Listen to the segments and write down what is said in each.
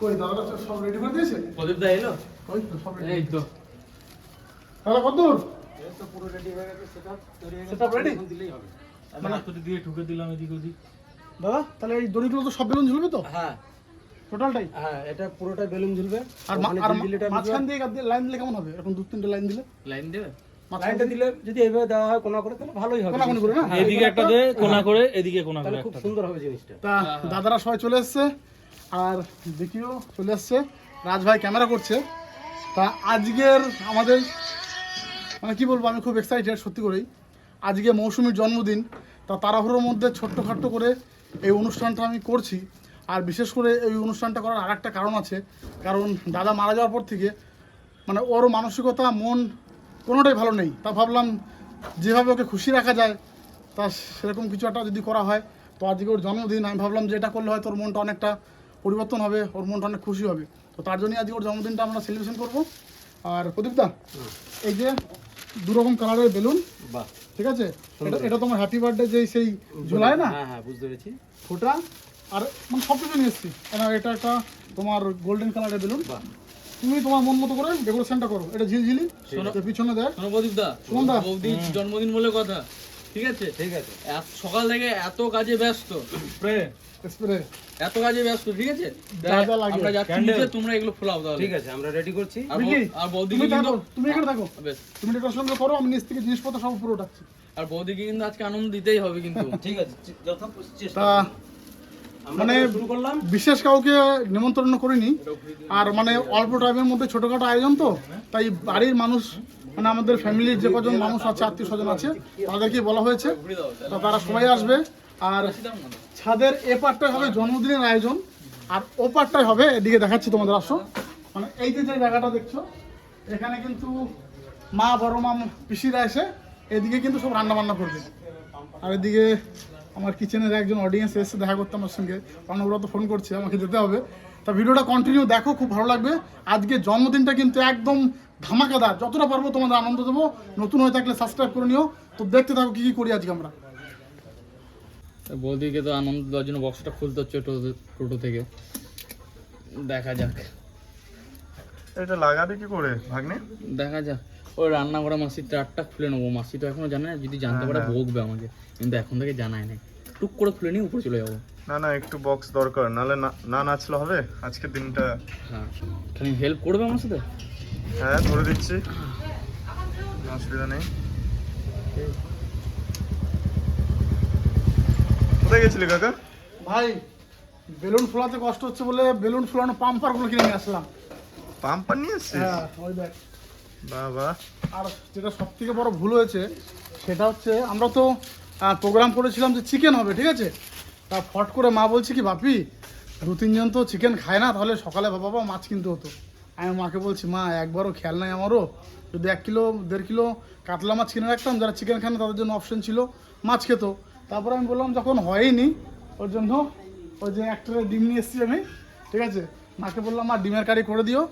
কই দাদারা সব- সব রেডি করে দিয়েছে? প্রদীপ দা এলো? ওই তো সব এই তো। তাহলে কত দূর সেটআপ রেডি মানে হাতুড়ি দিয়ে ঠুকে দিলাম এদিক ওদিক। দাদা তাহলে এই দড়িগুলো তো সব বেলুন ঝুলবে তো? হ্যাঁ। টোটালটাই হ্যাঁ এটা পুরোটা বেলুন ঝুলবে। আর। মাঝখান দিয়ে লাইন দিলে কেমন হবে? এরকম দু তিনটে লাইন দিলে? লাইন দেবে? লাইনটা দিলে যদি এইভাবে দেওয়া হয় কোনা করে তাহলে ভালোই হবে। কোনাকুনি করে না? হ্যাঁ, এদিকে একটা দে কোনা করে এদিকে কোনা করে খুব সুন্দর হবে জিনিসটা। তা দাদারা সবাই চলে এসছে। আর দেখিও, চলে আসছে। রাজ ভাই ক্যামেরা করছে। তা আজকের আমাদের মানে কি বলব, আমি খুব এক্সাইটেড সত্যি করেই। আজকে মৌসুমীর জন্মদিন, তা তাড়াহুড়োর মধ্যে ছোট্টখাট্ট করে এই অনুষ্ঠানটা আমি করছি। আর বিশেষ করে এই অনুষ্ঠানটা করার আর একটা কারণ আছে। কারণ দাদা মারা যাওয়ার পর থেকে মানে ওর মানসিকতা, মন কোনোটাই ভালো নেই। তা ভাবলাম, যেভাবে ওকে খুশি রাখা যায়, তা সেরকম কিছু একটা যদি করা হয়, তো আজকে ওর জন্মদিন, আমি ভাবলাম যে এটা করলে হয়তো ওর মনটা অনেকটা পরিবর্তন হবে ওর মনটা অনেক খুশি হবে। তো তার জন্যই আজকে ওর জন্মদিনটা আমরা সেলিব্রেশন করব। আর প্রদীপদা এই যে দুরকম কালারের বেলুন বাহ। ঠিক আছে? এটা এটা তোমার হ্যাপি বার্থডে যেই সেই ঝোলায় না? হ্যাঁ হ্যাঁ বুঝতে পেরেছি। ফোটা? আর মানে সব কিছু নিয়ে এসেছি। এটা এটা একটা তোমার গোল্ডেন কালারের বেলুন। বাহ। তুমি তোমার মন মতো করে ডেকোরেশনটা করো। এটা ঝিলঝিলি। পিছনে দেখ। শোনো প্রদীপ দা দা। বৌদি জন্মদিন বলে কথা। ঠিক আছে? ঠিক আছে। সকাল থেকে এত কাজে ব্যস্ত। স্প্রে এত কাজে ব্যস্ত ঠিক আছে? যা যা লাগে। আমরা যাচ্ছি নিচে, তোমরা এগুলো ফোলাও তাহলে। ঠিক আছে আমরা রেডি করছি। আর বৌদিকে কিন্তু তুমি এখানে থাকো। বেশ। তুমি ডেকোরেশন করো আমি নিচ থেকে জিনিসপত্র সব উপরে উঠাচ্ছি। আর বৌদিকে কিন্তু আজকে আনন্দ দিতেই হবে কিন্তু। ঠিক আছে যথা চেষ্টা মানে বিশেষ কাউকে নিমন্ত্রণ করিনি। আর মানে অল্প টাইমের মধ্যে ছোটখাটো আয়োজন তো তাই বাড়ির মানুষ মানে আমাদের ফ্যামিলির যে কজন মানুষ আছে আত্মীয় স্বজন আছে তাদেরকে বলা হয়েছে। তারা সবাই আসবে। আর ছাদের এ পার্টটাই হবে জন্মদিনের আয়োজন। আর ও পার্টটাই হবে এদিকে দেখাচ্ছি তোমাদের আসো। মানে এই যে যে জায়গাটা দেখছ এখানে কিন্তু মা বড় মা পিসিরা এসে এদিকে কিন্তু সব রান্না বান্না করবে। আর এদিকে আমার কিচেনের একজন অডিয়েন্স এসে দেখা করতে আমার সঙ্গে। অনবরত ফোন করছে আমাকে যেতে হবে। তা ভিডিওটা কন্টিনিউ দেখো খুব ভালো লাগবে। আজকে জন্মদিনটা কিন্তু একদম ধামাকাদার। যতটা পারব তোমাদের আনন্দ দেবো। নতুন হয়ে থাকলে সাবস্ক্রাইব করে নিও। তো দেখতে থাকো কী কী করি আজকে আমরা। বৌদিকে তো আনন্দ দেওয়ার জন্য বক্সটা খুলতে হচ্ছে টোটো থেকে। দেখা যাক। এটা লাগাবে কি করে ভাগ্নে? দেখা যাক। ওই রান্না করা মাসির টারটা খুলে নেব। মাসি তো এখনও জানে না যদি জানতে পারে হ্যাঁ, বকবে আমাকে। কিন্তু এখন থেকে জানাই নাই। টুক করে খুলে নিয়ে উপরে চলে যাব। না না একটু বক্স দরকার। নালে না না নাচলে হবে? আজকের দিনটা হ্যাঁ। তুমি হেল্প করবে আমার সাথে? হ্যাঁ ধরে দিচ্ছি। অসুবিধা নেই। কোথায় গেছিলি কাকা? ভাই বেলুন ফোলাতে কষ্ট হচ্ছে বলে বেলুন ফোলানো পাম্পারগুলো কিনে নিয়ে আসলাম। পাম্পার নিয়ে এসছিস হ্যাঁ ওই দেখ। বাবা। আর যেটা সব থেকে বড় ভুল হয়েছে সেটা হচ্ছে আমরা তো প্রোগ্রাম করেছিলাম যে চিকেন হবে ঠিক আছে? তা ফট করে মা বলছে কি বাপি দু তিনজন তো চিকেন খায় না তাহলে সকালে বাবা মাছ কিনতে হতো। আমি মাকে বলছি মা একবারও খেয়াল নাই আমারও। যদি এক কিলো দেড় কিলো কাতলা মাছ কিনে রাখতাম যারা চিকেন খায় না তাদের জন্য অপশন ছিল মাছ খেত। তারপরে আমি বললাম যখন হয়নি ওর জন্য ওই যে এক একটা ডিম নিয়ে এসেছি আমি ঠিক আছে? মাকে বললাম মা ডিমের কারি করে দিও।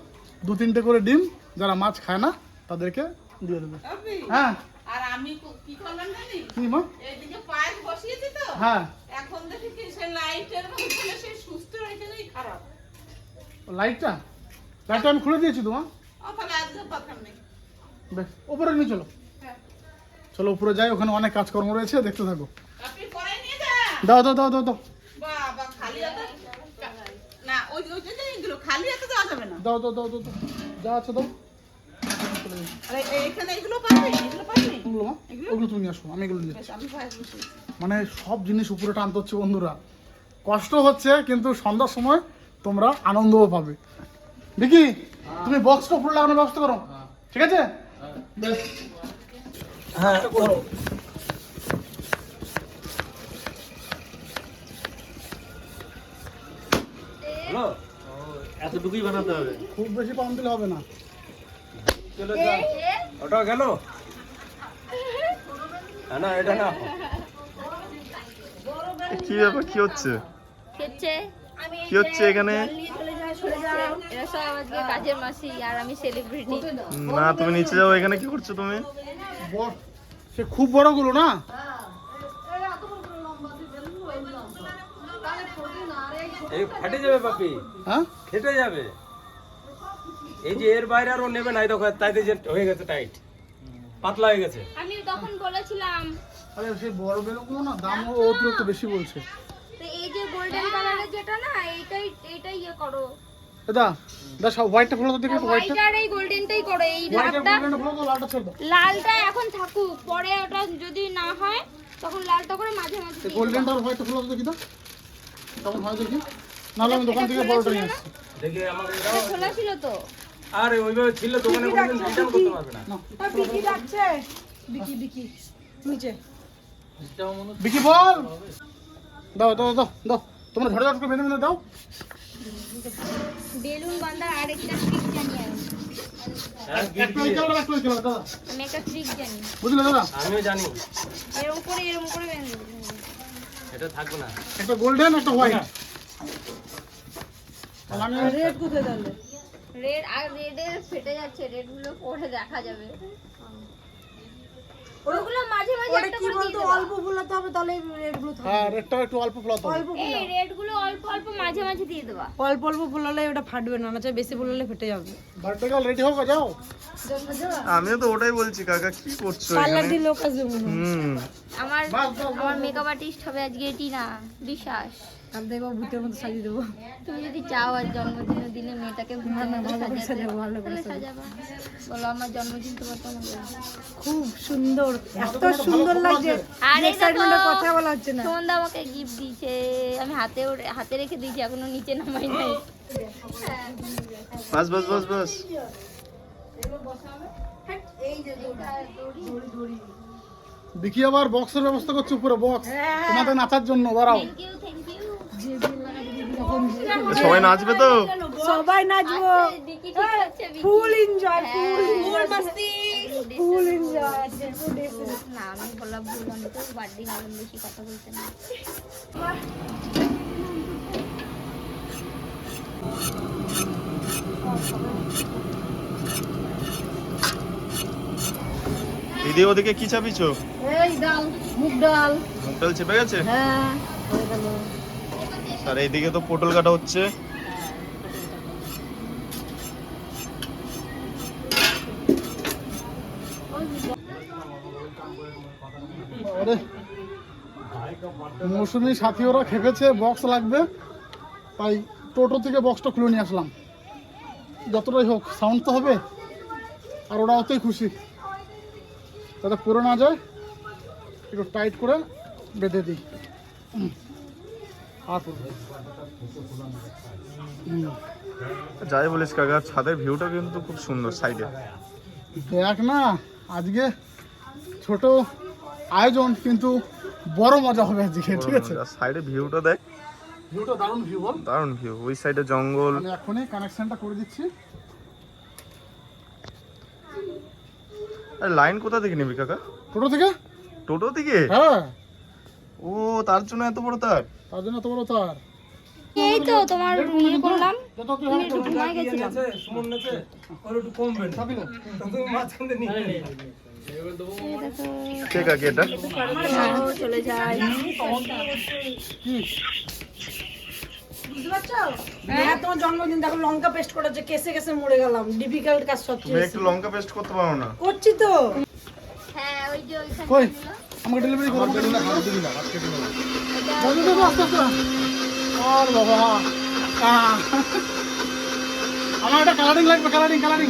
দু তিনটে করে ডিম যারা মাছ খায় না তাদেরকে দিয়ে দেবে। হ্যাঁ। আর আমি কি করলাম জানি কি মা? এইদিকে পায়েস বসিয়েছি তো। হ্যাঁ। এখন দেখি কি সে লাইটের মধ্যে সে সুস্থ এখানেই খারাপ। লাইটটা? লাইটটা আমি খুলে দিয়েছি তোমার ও তাহলে আজকে দরকার নেই। বেশ উপরে নিয়ে চলো। হ্যাঁ। চলো উপরে যাই ওখানে অনেক কাজকর্ম রয়েছে দেখতে থাকো। আপনি পরে নিয়ে যান। দাও দাও দাও দাও দাও। বাবা খালি হাতে? না ওই ওই যে এইগুলো খালি হাতে দেওয়া যাবে না। দাও দাও দাও দাও দাও। যা আছে দাও। মানে সব জিনিস উপরে টানতে হচ্ছে বন্ধুরা। কষ্ট হচ্ছে কিন্তু সন্ধ্যার সময় তোমরা আনন্দও পাবে। দেখি তুমি বক্সটা উপরে লাগানোর ব্যবস্থা করো। ঠিক আছে? বেশ হ্যাঁ হ্যালো এতটুকুই বানাতে হবে। খুব বেশি পাম দিলে হবে না। চলে যাও ওটা গেল? না, না এটা না। কি ব্যাপার কি হচ্ছে? হচ্ছে কি হচ্ছে এখানে? না তুমি নিচে যাও এখানে কি করছ তুমি? বড় সে খুব বড়গুলো না? এই ফাটে যাবে পাপি হ্যাঁ? ফেটে যাবে। এই যে এর বাইরে আর ও নেবে না এই দেখো তাইতে যে হয়ে গেছে টাইট পাতলা হয়ে গেছে। আমি তখন বলেছিলাম। আরে সেই বড় বেলুনগুলো না দাম অতিরিক্ত বেশি বলছে। তো এই যে গোল্ডেন কালারের যেটা না এইটাই এইটাই ইয়ে করো। দাদা দা সব হোয়াইটটা ফলো তো দেখো হোয়াইটটা আর এই গোল্ডেনটাই করো এই লালটা লালটা ছেড়ে দাও। লালটা এখন থাকুক পরে ওটা যদি না হয় তখন লালটা করে মাঝে মাঝে গোল্ডেনটা আর হোয়াইটটা ফলো তো দেখি দাও কেমন হয় দেখি। নাহলে আমি দোকান থেকে বড়টা নিয়ে আসছি। দেখি আমাকে এটা দাও খোলা ছিল তো। আর ওইভাবে ছিল দোকানে কোনোদিন রিটার্ন করতে পারবে না। বিকি যাচ্ছে বিকি বিকি নিচে। বিকি বল। দাও দাও দাও দাও। তোমরা ঝড় ঝড় করে বেঁধে বেঁধে দাও। বেলুন বাঁধার আরেকটা ট্রিক জানি আমি। হ্যাঁ, একটা ট্রিক জানি। বুঝলে দাদা? আমিও জানি। এরকম করে এরকম করে বেঁধে। এটা থাকবে না। একটা গোল্ডেন একটা হোয়াইট তাহলে আমি রেড কোথায় তাহলে? রেড আর রেডে ফেটে যাচ্ছে রেডগুলো পরে দেখা যাবে। ওগুলো মাঝে মাঝে ওটা কি দিয়ে বলতো অল্প ফোলাতে হবে তাহলে রেডগুলো হ্যাঁ রেডটা একটু অল্প ফোলাতে হবে। অল্প এই রেডগুলো অল্প অল্প মাঝে মাঝে দিয়ে দেবা। অল্প অল্প ফোলালে ওটা ফাটবে না না বেশি ফোলালে ফেটে যাবে। বার্থডে গার্ল রেডি হোক যাও। আমিও তো ওটাই বলছি কাকা কি করছ পার্লার এখানে? লোক আসবে হুম। আমার মেকআপ আর্টিস্ট হবে আজকে টিনা বিশ্বাস। দেখব ভূতের মতো সাজিয়ে দেবো। তুমি যদি চাও আর জন্মদিনের দিনে মেয়েটাকে ভূতের ভালো করে সাজাবো, ভালো করে তাহলে বলো আমার জন্মদিন তোমার কেমন খুব সুন্দর এত সুন্দর লাগছে। আর এক্সাইটমেন্টে দেখো, কথা বলা হচ্ছে না। আমাকে গিফট দিয়েছে। আমি হাতে হাতে রেখে দিয়েছি এখনও নিচে নামাই নাই। বাস বাস বাস বাস। বিকি আবার বক্সের ব্যবস্থা করছে উপরে বক্স তোমাদের নাচার জন্য দাঁড়াও। থ্যাংক ইউ থ্যাংক ইউ সবাই নাচবে তো? সবাই নাচবো। ফুল এনজয় ফুল ফুল মাস্তি। ফুল এনজয় না আমি বললাম ভুল আমি তো বার্থডে মালুম বেশি কথা বলতে না। দিদি ওদিকে কি চাপিছো? এই ডাল মুগ ডাল। মুগ ডাল চেপে গেছে? হ্যাঁ হয়ে গেল। আর এইদিকে তো পটল কাটা হচ্ছে। মৌসুমি সাথী ওরা খেপেছে বক্স লাগবে। তাই টোটো থেকে বক্সটা খুলে নিয়ে আসলাম। যতটাই হোক সাউন্ড তো হবে। আর ওরা অতই খুশি। যাতে পুরো না যায়, একটু টাইট করে বেঁধে দিই হুম। আর পড়বে। হুম। যাই বলিস কাকা ছাদের ভিউটা কিন্তু খুব সুন্দর সাইডে দেখ না আজকে ছোট আয়োজন কিন্তু বড় মজা হবে আজকে ঠিক আছে? সাইডে ভিউটা দেখ। ভিউটা দারুণ ভিউ বল। দারুণ ভিউ ওই সাইডে জঙ্গল। আমি এখনই কানেকশনটা করে দিচ্ছি। আর লাইন কোথা থেকে নিবি কাকা? টোটো থেকে? টোটো থেকে? হ্যাঁ। ও তার জন্য এত বড় তার? তার জন্য তো বড় তার? এই তো তোমার ইয়ে করলাম যত তুই হাত একটু ঘুমাই গেছিলাম। সুমন নেছে ওর একটু কমবে না। তুমি মাঝখান দিয়ে নিয়ে কে কাকি এটা? চলে যায়। বুঝতে হ্যাঁ তোমার জন্মদিন দেখো লঙ্কা পেস্ট করেছে কেসে কেসে মরে গেলাম। ডিফিকাল্ট কাজ তুমি সবচেয়ে একটু লঙ্কা পেস্ট করতে পারো না। করছি তো। হ্যাঁ ওই যে ওইখানে কই? আমাকে ডেলিভারি করো। দিবি না হাত দিবি না আজকে দিবি না বলে দেবো আস্তে আস্তে। আর বাবা আমার একটা কালারিং লাগবে কালারিং কালারিং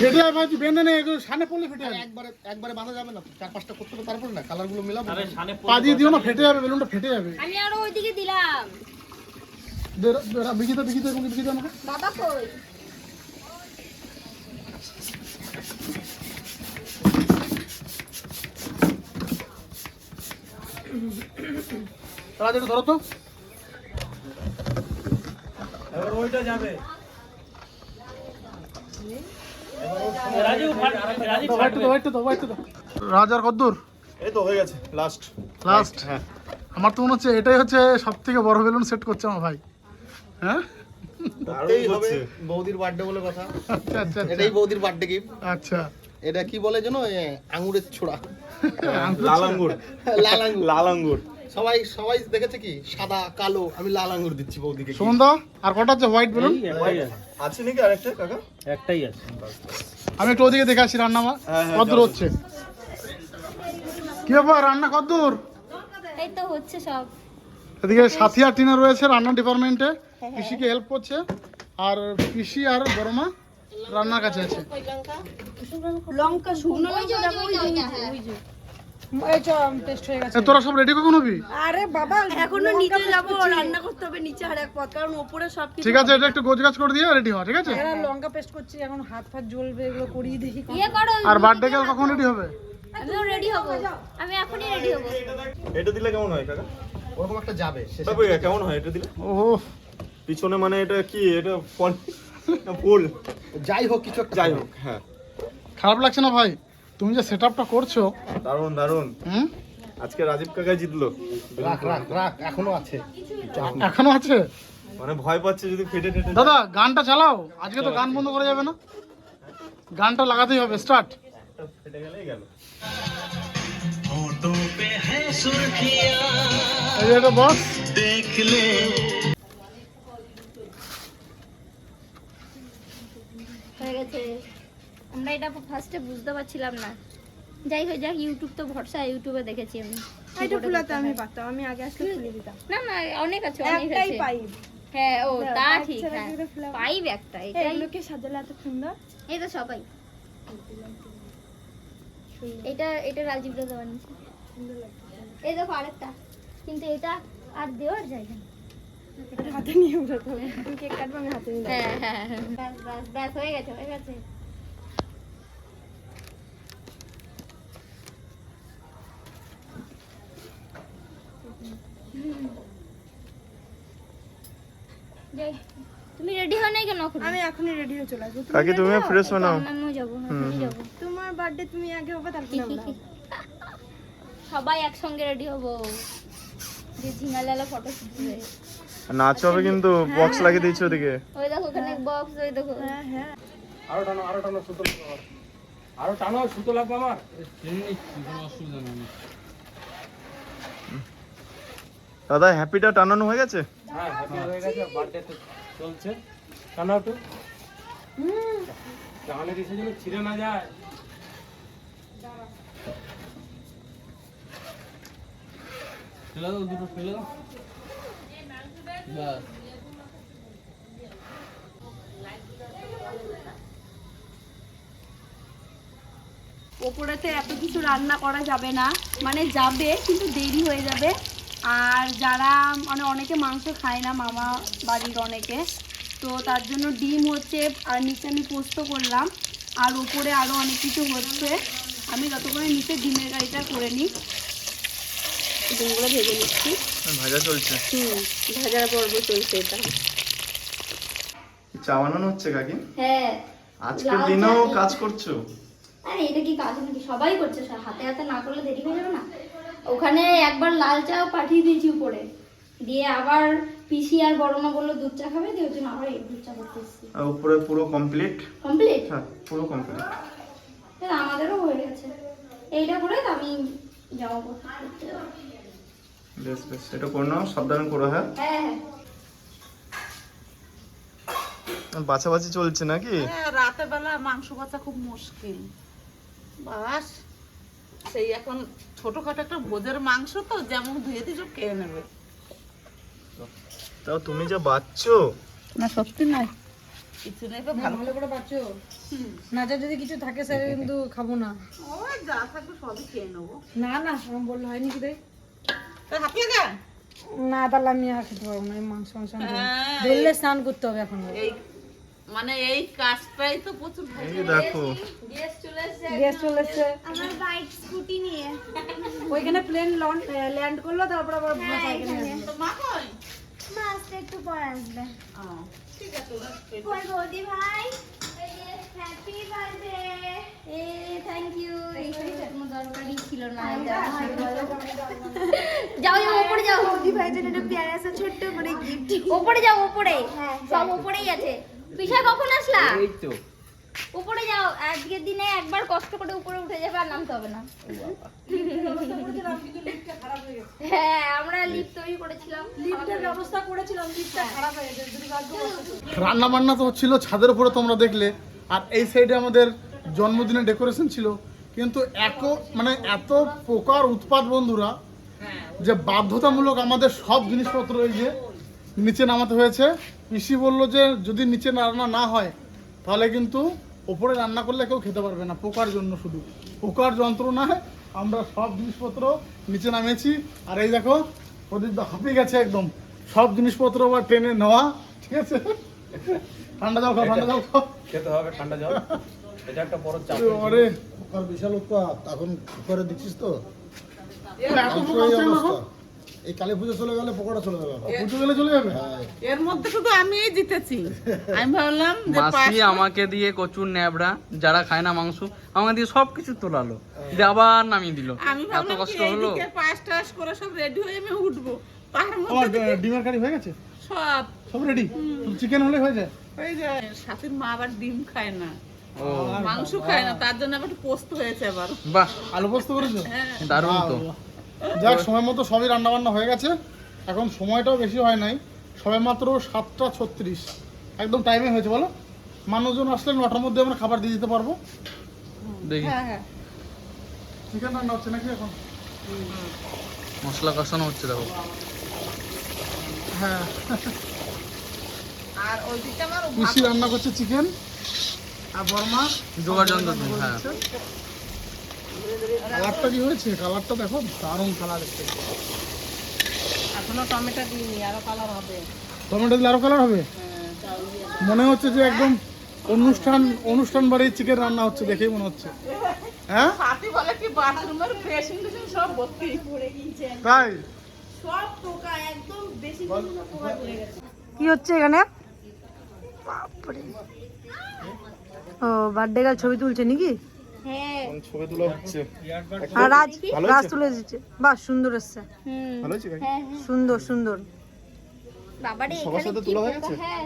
ফেটে যাবে তুই বেঁধে নে সামনে পড়লে ফেটে যাবে। একবারে একবারে বাঁধা যাবে না চার পাঁচটা করতে হবে তারপরে না কালারগুলো মিলাবো। পা দিয়ে দিও না ফেটে যাবে বেলুনটা ফেটে যাবে। আমি আরও ওইদিকে দিলাম। বিকিতে বিকিতে বিকিতে আমাকে। বাবা কই? তারা যেটা ধরো তো। এবার ওইটা যাবে। রাজীব রাজীব হোয়াইট তো হোয়াইট তো হোয়াইট তো রাজার কদ্দুর? এই তো হয়ে গেছে লাস্ট লাস্ট হ্যাঁ। আমার তো মনে হচ্ছে এটাই হচ্ছে সব থেকে বড় বেলুন সেট করছে আমার ভাই। হ্যাঁ? হচ্ছে। বৌদির বার্থডে বলে কথা। আচ্ছা আচ্ছা আচ্ছা। এটাই বৌদির বার্থডে গিফট আচ্ছা। এটা কি বলে যেন এ, আঙুরের ছোড়া। লাল আঙ্গুর। লাল আঙুর লাল আঙ্গুর। সবাই সবাই দেখেছে কি? সাদা কালো আমি লাল আঙ্গুর দিচ্ছি বৌদিকে? সুমন দা আর কটা আছে? হোয়াইট বলুন। আছে। নাকি আরেকটা কাকা? একটাই আছে। আমি একটু ওদিকে দেখে আসি রান্না মা- হ্যাঁ, হ্যাঁ, কতদূর যাও। হচ্ছে। কি ব্যাপার রান্না কতদূর এই তো হচ্ছে সব। এদিকে সাথী আর টিনা রয়েছে রান্না ডিপার্টমেন্টে। পিসিকে হেল্প করছে। আর পিসি আর বড়মা রান্নার কাছে আছে। লঙ্কা শুকনো ওই যে, লঙ্কা তোরা সব রেডি কখন হবি? আরে বাবা এখনও নিচে যাব রান্না করতে হবে নিচে আর এক পথ কারণ ওপরে সব কিছু ঠিক আছে এটা একটু গোছ গাছ করে দিয়ে রেডি হওয়া ঠিক আছে? এরা লঙ্কা পেস্ট করছি এখন হাত ফাত জ্বলবে এগুলো করিয়ে দেখি ইয়ে আর বার্থডে কখন রেডি হবে? আমিও রেডি হব। আমি এখনই রেডি হব। এটা দিলে কেমন হয় কাকা? ওরকম একটা যাবে শেষে। কেমন হয় এটা দিলে? পিছনে মানে এটা কি এটা ফল ফুল? যাই হোক কিছু একটা যাই হোক হ্যাঁ। খারাপ লাগছে না ভাই? তুমি যে সেট আপটা করছ। দারুণ দারুণ হুম? আজকে রাজীব কাকা জিতলো। রাখ রাখ রাখ এখনও আছে। এখনও আছে? মানে ভয় পাচ্ছে যদি ফেটে যায়। দাদা গানটা চালাও। আজকে তো গান বন্ধ করা যাবে না। গানটা লাগাতেই হবে। স্টার্ট ফেটে গেলেই গেল। এই যে এটা বস হয়ে গেছে আমরা এটা ফার্স্টে বুঝতে পারছিলাম না। যাই হোক যাক ইউটিউব তো ভরসা ইউটিউবে দেখেছি আমি। এটা ফুলাতে আমি পারতাম আমি আগে আসলে ফুলে দিতাম। না না অনেক আছে অনেক একটাই আছে। পাইপ। হ্যাঁ ও তা ঠিক হ্যাঁ। পাইব একটা এটাই। এগুলোকে সাজালে এত সুন্দর। এই তো সবাই। এটা এটা রাজীব দাদা বানিয়েছে। এই দেখো আরেকটা কিন্তু এটা আর দেওয়ার জায়গা। এটা হাতে নিয়ে উঠাতে হবে। কেক কাটবে আমি হাতে নিয়ে হ্যাঁ হ্যাঁ হ্যাঁ। ব্যাস ব্যাস ব্যাস হয়ে গেছে হয়ে গেছে। তুমি রেডি হও নাই কেন আমি এখনই রেডি হয়ে চলে আসব। কাকি তুমি ফ্রেশ হও নাও আমিও যাব এখনই যাব। তোমার বার্থডে তুমি আগে হবে তারপরে আমরা সবাই একসঙ্গে রেডি হব। যে ঝিঙালালা ফটো শুটবে নাচ হবে কিন্তু বক্স লাগিয়ে দিয়েছে ওদিকে। ওই দেখো ওখানে বক্স ওই দেখো। হ্যাঁ হ্যাঁ। আরও টানো আরও টানো সুতো লাগবে আমার। আরও টানো সুতো লাগবে আমার অসুবিধা নেই। দাদা হ্যাপিটা টানানো হয়ে গেছে? হ্যাঁ হ্যাপি হয়ে গেছে বার্থডে তো চলছে। টানো একটু। জামানে দিছে যেন ছিঁড়ে না যায়। ফেলে দাও দুটো ফেলে দাও। ব্যাস। ওপরেতে এত কিছু রান্না করা যাবে না। মানে যাবে কিন্তু দেরি হয়ে যাবে। আর যারা মানে অনেকে মাংস খায় না মামা বাড়ির অনেকে তো তার জন্য ডিম হচ্ছে আর নিচে আমি পোস্ত করলাম আর ওপরে আরও অনেক কিছু হচ্ছে। আমি যতক্ষণে নিচে ডিমের গাড়িটা করে নিই ডিমগুলো ভেজে নিচ্ছি। ভাজা চলছে? হুম ভাজার পর্ব চলছে এটা। চা বানানো হচ্ছে কাকি? হ্যাঁ। আজকের দিনেও কাজ করছ? আরে এটা কি কাজ নাকি? সবাই করছে হাতে হাতে না করলে দেরি হয়ে যাবে না? ওখানে একবার লাল চাও পাঠিয়ে দিয়েছি উপরে। দিয়ে আবার পিসি আর বড় মা বলল দুধ চা খাবে? দিয়ে ওই জন্য আবার দুধ চা করতে এসেছি। আর উপরে পুরো কমপ্লিট কমপ্লিট হ্যাঁ পুরো কমপ্লিট আমাদেরও হয়ে গেছে। এইটা করে তো আমি যাব। করতে বেশ বেশ। এটা করে নাও সাবধানে করো হ্যাঁ? হ্যাঁ হ্যাঁ। বাছাবাছি চলছে নাকি? রাতের বেলা মাংস বাছা খুব মুশকিল। বাস। সেই এখন ছোটখাটো একটা ভোজের মাংস তো যেমন ধুয়ে দিয়ে সব খেয়ে নেবে। তাও তুমি যা বাচ্চো না সত্যি নয়। কিছু নেই তো ভালো। ভালো করে পাচ্ছ নাচা যদি কিছু থাকে স্যার কিন্তু খাব না। ওই যা থাকবে সবই খেয়ে নেব। না না আমি বললে হয়নি কি রে তা হাত লাগা না তাহলে আমি আর খেতে পারব না মাংস মাংস না। হ্যাঁ, ধরলে স্নান করতে হবে এখন। এই মানে এই কাজটাই তো প্রচুর এই দেখো। গ্যাস চলে এসছে। আমার বাইক স্কুটি নিয়ে। ওইখানে প্লেন ল্যান্ড করল তারপর আবার তো মা কই? মা আসতে একটু পর আসবে। ও, ঠিক আছে ওরা কই বৌদি ভাই হ্যাপি বার্থডে এ থ্যাংক ইউ এই শাড়িটা কোনো দরকারই ছিল না যাও যাও উপরে যাও। বৌদি ভাই জন্য একটা পেয়ারা আছে ছোট্ট করে গিফট উপরে যাও উপরে সব উপরেই আছে। পিসা কখন আসলা? এই তো। উপরে যাও আজকের দিনে একবার কষ্ট করে উপরে উঠে যাবে আর নামতে হবে না। হ্যাঁ আমরা লিফট তৈরি করেছিলাম। লিফটের ব্যবস্থা করেছিলাম লিফটটা খারাপ হয়ে গেছে রান্না বান্না তো হচ্ছিল ছাদের উপরে তোমরা দেখলে। আর এই সাইডে আমাদের জন্মদিনের ডেকোরেশন ছিল। কিন্তু এক মানে এত পোকার উৎপাত বন্ধুরা যে বাধ্যতামূলক আমাদের সব জিনিসপত্র এই যে নিচে নামাতে হয়েছে। পিসি বলল যে যদি নিচে রান্না না হয় তাহলে কিন্তু ওপরে রান্না করলে কেউ খেতে পারবে না পোকার জন্য শুধু। পোকার যন্ত্রণায় আমরা সব জিনিসপত্র নিচে নামিয়েছি। আর এই দেখো প্রদীপ দা হাঁপিয়ে গেছে একদম। সব জিনিসপত্র আবার ট্রেনে নেওয়া ঠিক আছে? ঠান্ডা জল খাও ঠান্ডা জল খাও। খেতে হবে ঠান্ডা জল। এটা একটা বড় চাপ। আরে বিশাল উৎপাত। এখন করে দিচ্ছিস তো? এত পোকা এই কালী পুজো চলে গেলে পকোড়া চলে যাবে। পুজো গেলে চলে যাবে? এর মধ্যে শুধু আমিই জিতেছি। আমি ভাবলাম যে মাসি আমাকে দিয়ে কচুর ন্যাবড়া যারা খায় না মাংস আমাকে দিয়ে সব কিছু তোলালো দিয়ে আবার নামিয়ে দিল। এত কষ্ট হলো? করে সব রেডি হয়ে আমি উঠবো। তার মধ্যে ডিমের কারি হয়ে গেছে? সব। সব রেডি চিকেন হলে হয়ে যায়? হয়ে যায়। সাথীর মা আবার ডিম খায় না। মাংস খায় না তার জন্য আবার একটু পোস্ত হয়েছে আবার। বাহ। আলু পোস্ত করেছ? হ্যাঁ। দারুণ তো। যাক সময় মতো সবই রান্না বান্না হয়ে গেছে। এখন সময়টাও বেশি হয় নাই সবে মাত্র সাতটা ছত্রিশ। একদম টাইমে হয়েছে বলো? মানুষজন আসলে নটার মধ্যে আমরা খাবার দিয়ে দিতে পারব। দেখি। হ্যাঁ হ্যাঁ। চিকেন রান্না হচ্ছে নাকি এখন? মশলা কষানো হচ্ছে দেখো। হ্যাঁ। আর আমার পিসি রান্না করছে চিকেন আর বর্মা জোগাড় যন্ত্র হ্যাঁ। কালারটা কি হয়েছে? কালারটা দেখো দারুণ কালার এসছে। এখনও টমেটো দিইনি আরও কালার হবে। টমেটো দিলে আরও কালার হবে? মনে হচ্ছে যে একদম অনুষ্ঠান অনুষ্ঠান বাড়ির চিকেন রান্না হচ্ছে দেখেই মনে হচ্ছে। হ্যাঁ? সাথী বলে কি বাথরুমের ড্রেসিং সব ভর্তি। তাই? সব পোকা একদম বেশি পোকা ধরে গেছে। কি হচ্ছে এখানে? বাপরে। ও বার্থডে গার্ল ছবি তুলছে নাকি? হ্যাঁ ছবি তোলা হচ্ছে। আর রাজ রাজ তুলে দিচ্ছে বাহ সুন্দর এসছে। হুম। ভালো হয়েছে হ্যাঁ হ্যাঁ। সুন্দর সুন্দর। বাবারে এখানে কি তোলা হয়ে। গেছে? হ্যাঁ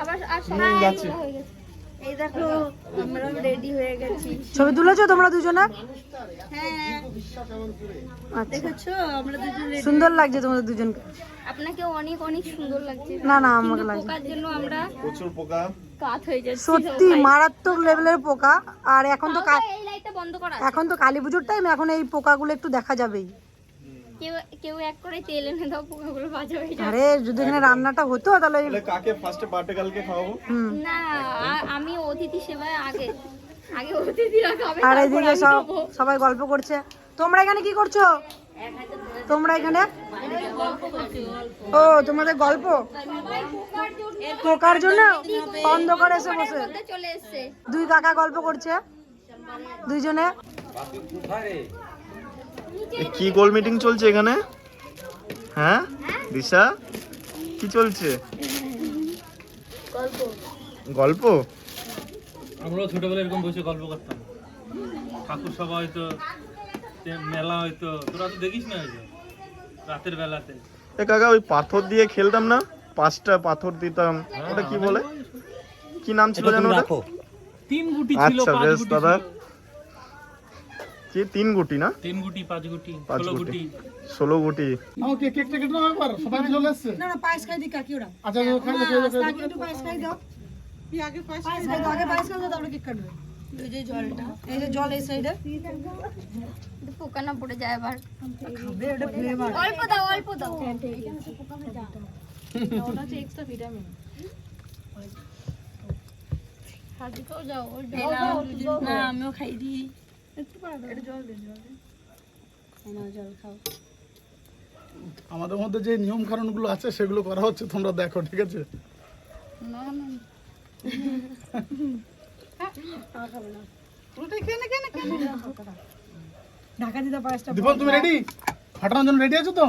আবার আর সবাই হয়ে গেছে। এই দেখো আমরাও রেডি হয়ে গেছি। ছবি তুলেছো তোমরা দুজনে? হ্যাঁ। আচ্ছা। দেখেছ? আমরা দুজন সুন্দর লাগছে তোমাদের দুজনকে। আপনাকে অনেক অনেক সুন্দর লাগছে। না না আমাকে কিন্তু লাগছে। পোকার জন্য আমরা প্রচুর পোকা। কাত হয়ে যাচ্ছি। সত্যি মারাত্মক লেভেলের পোকা। আর এখন তো এই লাইটটা বন্ধ করা এখন তো কালী পুজোর টাইম এখন এই পোকাগুলো একটু দেখা যাবেই। কেউ কেউ এক করে তেল এনে দাও পোকাগুলো বাজা হয়ে যাবে। আরে যদি এখানে রান্নাটা হতো তাহলে তাহলে কাকে ফার্স্টে বার্থডে কালকে খাওয়াবো না আ- আমি অতিথি সেবায় আগে আগে অতিথিরা খাবে আর সব সবাই গল্প করছে। তোমরা এখানে কি করছ? তোমরা এখানে ও তোমাদের গল্প? পোকার জন্য অন্ধকার এসে বসে। দুই কাকা গল্প করছে। দুইজনে কি গোল মিটিং চলছে এখানে? হ্যাঁ? দিশা? কি চলছে? গল্প। আমরাও ছোটবেলায় এরকম বসে গল্প করতাম। ঠাকুর সভা হয়তো মেলা হয়তো তোরা তো দেখিস না হয়তো রাতের বেলাতে। এ কাকা ওই পাথর দিয়ে খেলতাম না? পাঁচটা পাথর দিতাম ওটা কি বলে? কি নাম ছিল জানো ওটা? তিন গুটি ছিল আচ্ছা পাঁচ বেশ গুটি দাদা। ছিল। কি তিন গুটি না? তিন গুটি পাঁচ গুটি পাঁচ ষোলো গুটি। ষোলো গুটি। কেক কেকটা কেটে নাও একবার? সবাই চলে এসছে? না না পায়েস খাই দি কাকি ওরা। আচ্ছা খাই দাও, খাই দাও, খাই দাও। একটু পায়েস খাই দাও। কি আগে পায়েস খাই দাও আগে পায়েস খাই দাও তারপরে কেক কাটবে। এই যে জলটা। এই যে জল এই সাইডে। পোকা না পড়ে যায় আবার। খাবে ওটা ফ্লেভার অল্প দাও অল্প দাও। হাজিকেও যাও ওই না আমিও খাই দিই। আমাদের মধ্যে যে নিয়ম কানুনগুলো আছে সেগুলো করা হচ্ছে তোমরা দেখো ঠিক আছে? ঢাকা দিতে পায়েসটা দীপন তুমি রেডি ফাটানোর জন্য রেডি আছো তো?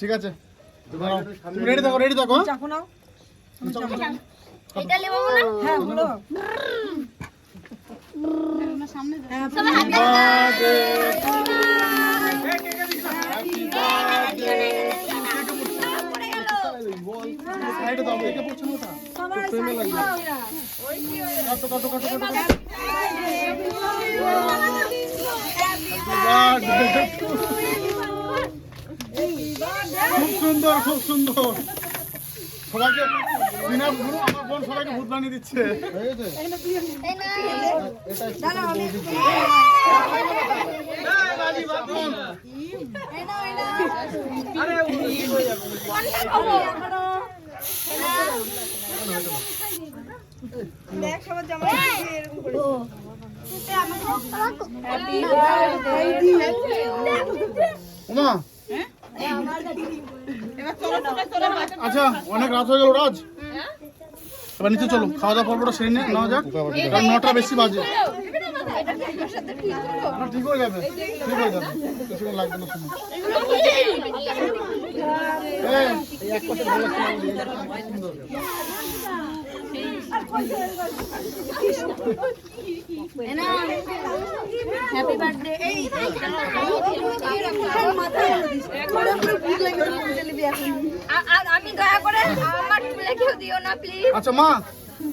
ঠিক আছে। তুমি রেডি থাকো রেডি থাকো হ্যাঁ? চাকু নাও। এটা লেবো না হ্যাঁ বলো। খুব সুন্দর খুব সুন্দর সবাইকে আমার বোন সবাইকে ভূত বানিয়ে দিচ্ছে এই, রাজীব, বাথরুম। ওমা আচ্ছা অনেক রাত হয়ে গেল রাজ এবার নিচে চলো, খাওয়া দাওয়া পর্বটা সেরে নিয়ে নেওয়া যাক। কারণ নটা বেশি বাজে। ঠিক হয়ে যাবে, ঠিক হয়ে যাবে। কিছুক্ষণ লাগবে না এই এক পাশে ভালো লাগছে না আমাদের, সুন্দর। হ্যাপি বার্থডে এই আর আমি দয়া করে আমার চুলে। কেউ আচ্ছা মা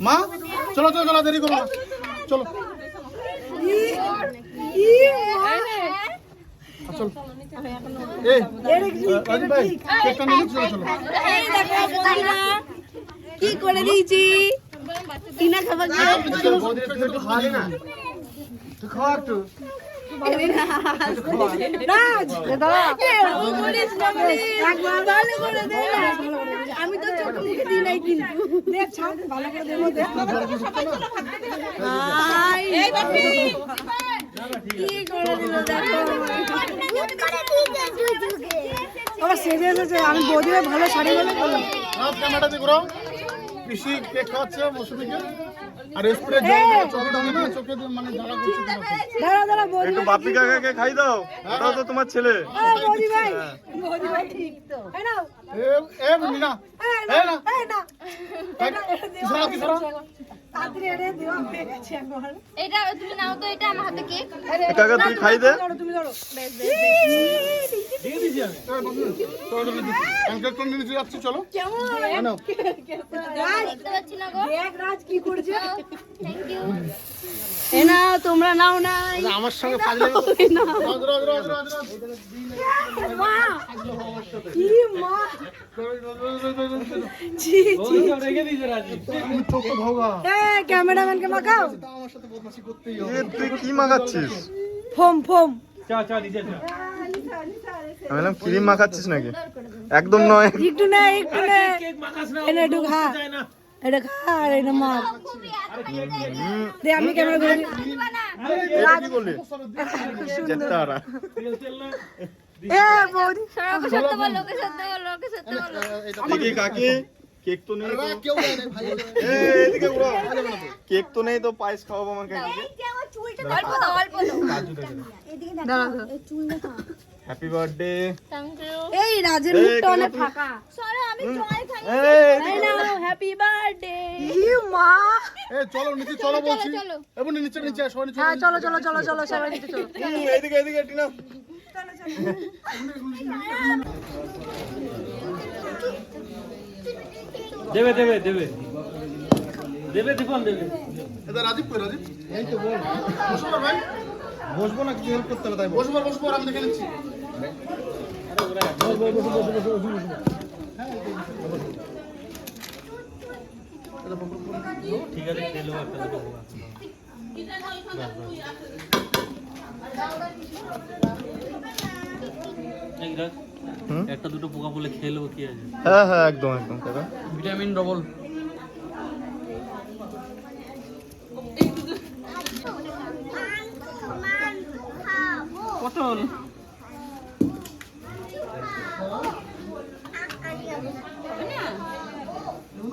মা চলো চলো চলো। দেরি করো চলো আচ্ছা, কি করে দিয়েছি? টিনা খাবার আমি তো চোখ মুখে দিই নাই কিন্তু। ভালো করে দেবো কি করে দিল দেখো। আবার সেজে এসেছে আমি ভালো শাড়ি বলে বললাম হাত ক্যামেরাটা দিয়ে ঘোরাও পিসি কেক খাওয়াচ্ছে মৌসুমিকে? আর স্প্রে চোখে ঢোকে না চোখে মানে জ্বালা করছে। দাঁড়া দাঁড়া বৌদি একটু বাপি কাকাকে খাই দাও ওটাও তো তোমার ছেলে। ভাই। বৌদি ভাই ঠিক তো। এই নাও। এ এ মিনা। এই না এই না হয়ে এটা তুমি নাও তো এটা আমার হাতে কেক কাকা তুই খাই দে ধরো তুমি ধরো প্যানকেক করে নিয়ে যাচ্ছি চলো নাও। দেখতে পাচ্ছি না গো রাজ কি করছে থ্যাংক ইউ তোমরা নাও না। আমার সঙ্গে ফাজলে রাজ রাজ রাজ রাজ রাজ। মা। কি মা। জি জি রেখে দিয়েছে রাজি। আমি চোখ তো এ ক্যামেরাম্যানকে মাখাও। আমার সাথে বদমাশি করতেই হবে এ, তুই কি মাখাচ্ছিস? Foam foam. চা চা নিজে চা। আমি বললাম ক্রিম মাখাচ্ছিস নাকি? একদম নয়। একটু নে একটু নে। কেক এটা খা আর এটা মার দে আমি ক্যামেরা ধরে তো নেই তো। কেক নেই পায়েস খাওয়াবো আমার। হ্যাপি বার্থডে থ্যাংক ইউ এই রাজের মুখটা অনেক ফাঁকা। সরো আমি জয় খাই। এই নাও হ্যাপি বার্থডে মা। এ চলো নিচে চলো বলছি। এবং নিচে নিচে সবাই নিচে হ্যাঁ চলো চলো চলো চলো সবাই নিচে চলো। এদিকে এদিকে টিনা। দেবে দেবে দেবে। দেবে দীপন দেবে। এটা রাজীব কই রাজীব? এই তো বল। বসো ভাই। বসবো না কিছু হেল্প করতে হবে তাই। বসবো বসবো আমি দেখে নিচ্ছি। ঠিক আছে তেলও একটা দুটো হোক। এই রাজ, হুম? একটা দুটো পোকা বলে খেলেও কি আছে হ্যাঁ হ্যাঁ একদম একদম কাকা ভিটামিন ডবল পটল টেস্টফুল আচ্ছা না,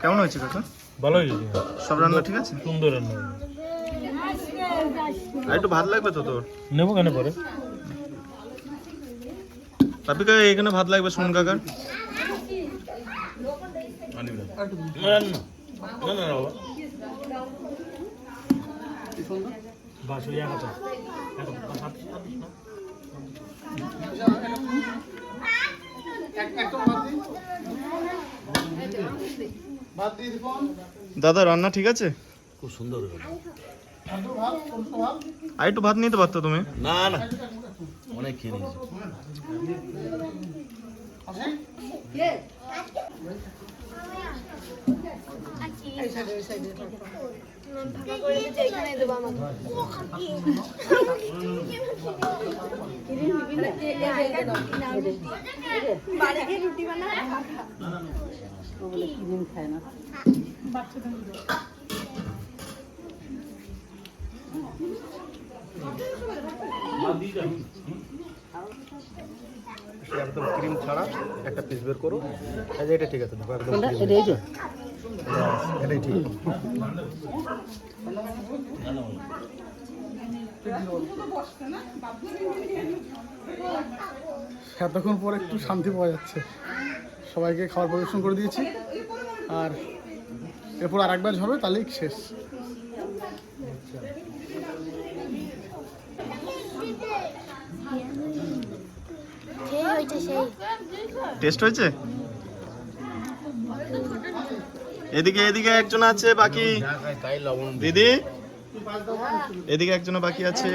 কেমন হয়েছে কাকা? ভালো হয়েছে। সব রান্না ঠিক আছে? সুন্দর রান্না আর একটু ভাত লাগবে তো তোর? নেব কেন পরে? পাপি কাকা এখানে ভাত লাগবে শুনুন কাকার না না বাবা বাস ওই এক হাজার এক হাজার এক- একদম ভাত দিই। দাদা রান্না ঠিক আছে? খুব ভাত আর একটু ভাত নিতে পারতো তুমি? একদম ক্রিম ছাড়া একটা পিস বের করো। এই যে এটা ঠিক আছে দেখো একদম। এটাই ঠিক এতক্ষণ পর একটু শান্তি পাওয়া যাচ্ছে। সবাইকে খাবার পরিবেশন করে দিয়েছি। আর এরপর আর এক ব্যাচ হবে তাহলেই শেষ। টেস্ট হয়েছে? এদিকে এদিকে একজন আছে বাকি দিদি? এদিকে একজন বাকি আছে।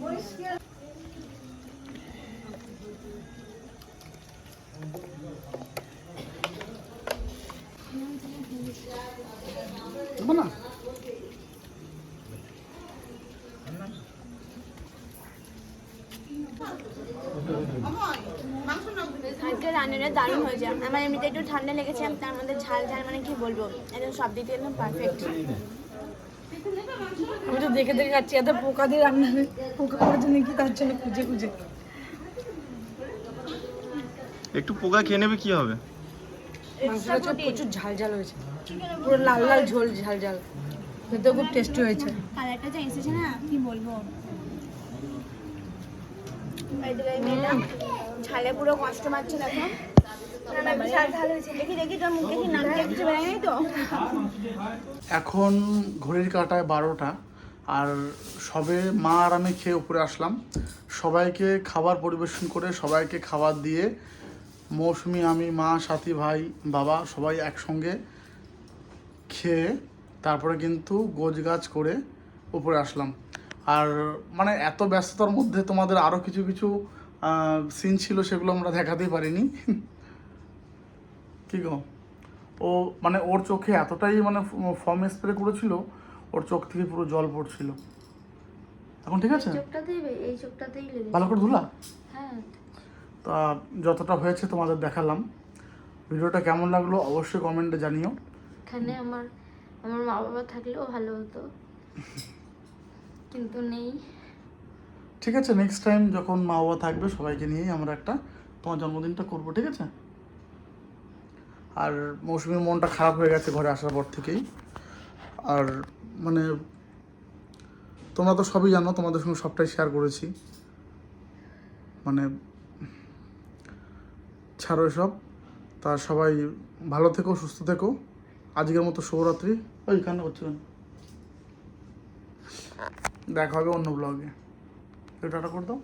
দেবো না আজকে রান্নাটা দারুণ হয়েছে। আমার এমনিতে একটু ঠান্ডা লেগেছে তার মধ্যে ঝাল ঝাল মানে কি বলব? একদম সব দিক একদম পারফেক্ট আমি তো দেখে দেখে খাচ্ছি এত পোকা দিয়ে রান্না পোকা করার জন্য কি তার জন্য খুঁজে খুঁজে। একটু পোকা খেয়ে নেবে কি হবে? মাংসটা প্রচুর ঝাল ঝাল হয়েছে। পুরো লাল লাল ঝোল ঝাল ঝাল। খেতে খুব টেস্টি হয়েছে। কালারটা যা এসেছে না কি বলব? ঝালে পুরো কষ্ট পাচ্ছে দেখো। এখন ঘড়ির কাটায় বারোটা আর সবে মা আর আমি খেয়ে উপরে আসলাম। সবাইকে খাবার পরিবেশন করে সবাইকে খাবার দিয়ে মৌসুমি আমি মা সাথী ভাই বাবা সবাই একসঙ্গে খেয়ে তারপরে কিন্তু গোছ গাছ করে উপরে আসলাম। আর মানে এত ব্যস্ততার মধ্যে তোমাদের আরও কিছু কিছু সিন ছিল সেগুলো আমরা দেখাতেই পারিনি। কি গো? ও মানে ওর চোখে এতটাই মানে ফর্ম স্প্রে করেছিল ওর চোখ থেকে পুরো জল পড়ছিল। এখন ঠিক আছে? চোখটাতেই এই চোখটাতেই ভালো করে ধুলা? হ্যাঁ। তা যতটা হয়েছে তোমাদের দেখালাম। ভিডিওটা কেমন লাগল অবশ্যই কমেন্টে জানিও। এখানে আমার আমার মা বাবা থাকলেও ভালো হতো। কিন্তু নেই। ঠিক আছে নেক্সট টাইম যখন মা বাবা থাকবে সবাইকে নিয়েই আমরা একটা তোমার জন্মদিনটা করব ঠিক আছে? আর মৌসুমীর মনটা খারাপ হয়ে গেছে ঘরে আসার পর থেকেই। আর মানে তোমরা তো সবই জানো তোমাদের সঙ্গে সবটাই শেয়ার করেছি। মানে ছাড়ো সব তা সবাই ভালো থেকো সুস্থ থেকো। আজকের মতো শুভরাত্রি। ওই কান্না করছি কেন? দেখা হবে অন্য ব্লগে টাটা করে দাও।